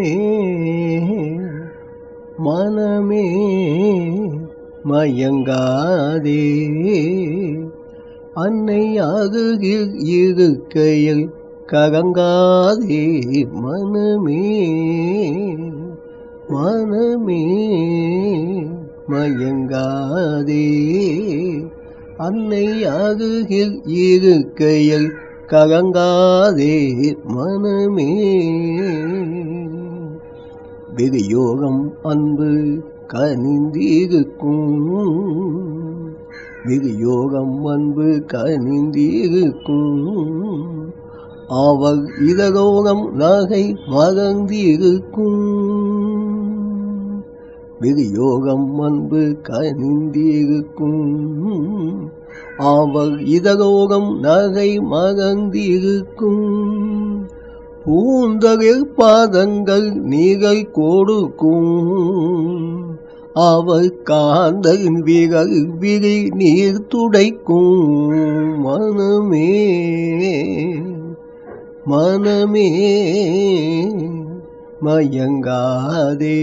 மனமே மனமே மயங்காதே. அன்னையாக இருக்கையில் கலங்காதே. மனமே மனமே மயங்காதே. அன்னையாக இருக்கையில் ககங்காதே மனமே வெகுயோகம் அன்பு கனிந்திருக்கும். வெகுயோகம் அன்பு கனிந்திருக்கும். அவர் இதரோகம் நகை மறந்திருக்கும். வெகுயோகம் அன்பு கனிந்திருக்கும். அவர் இதரோகம் நகை மறந்திருக்கும். பூந்தகில் பாதங்கள் நீரை கொடுக்கும். அவர் காந்தலின் விரல் விரி நீர் துடைக்கும். மனமே மனமே மயங்காதே.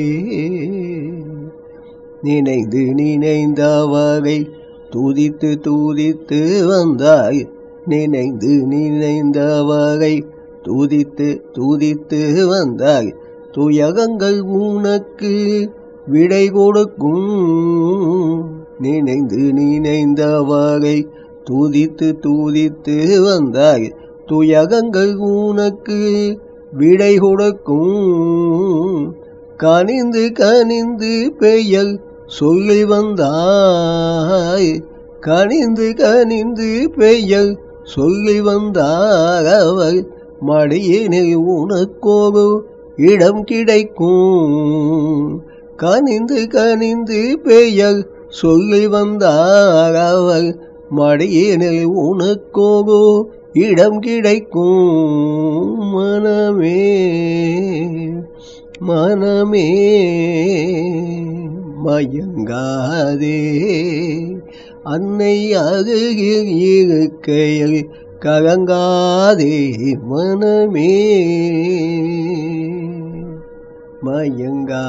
நினைந்து நினைந்தவரை துதித்து துதித்து வந்தாய். நினைந்து நினைந்தவரை தூதித்து தூதித்து வந்தாய். துயகங்கள் உனக்கு விடை கொடுக்கும். நினைந்து நினைந்தவரை துதித்து தூதித்து வந்தாய். துயகங்கள் உனக்கு விடை கொடுக்கும். கனிந்து கனிந்து பெயர் சொல்லி வந்தாய். கனிந்து கனிந்து பெயர் சொல்லி வந்தார் அவர் மடியினை உனக்கோரு இடம் கிடைக்கும். கனிந்து கனிந்து பெயர் சொல்லி வந்தார் அவர். மடியினை உனக்கோரு இடம் கிடைக்கும். மனமே மனமே மயங்காதே. அன்னை அருகில் இருக்கையில் கலங்காதே மனமே. மயங்காதே.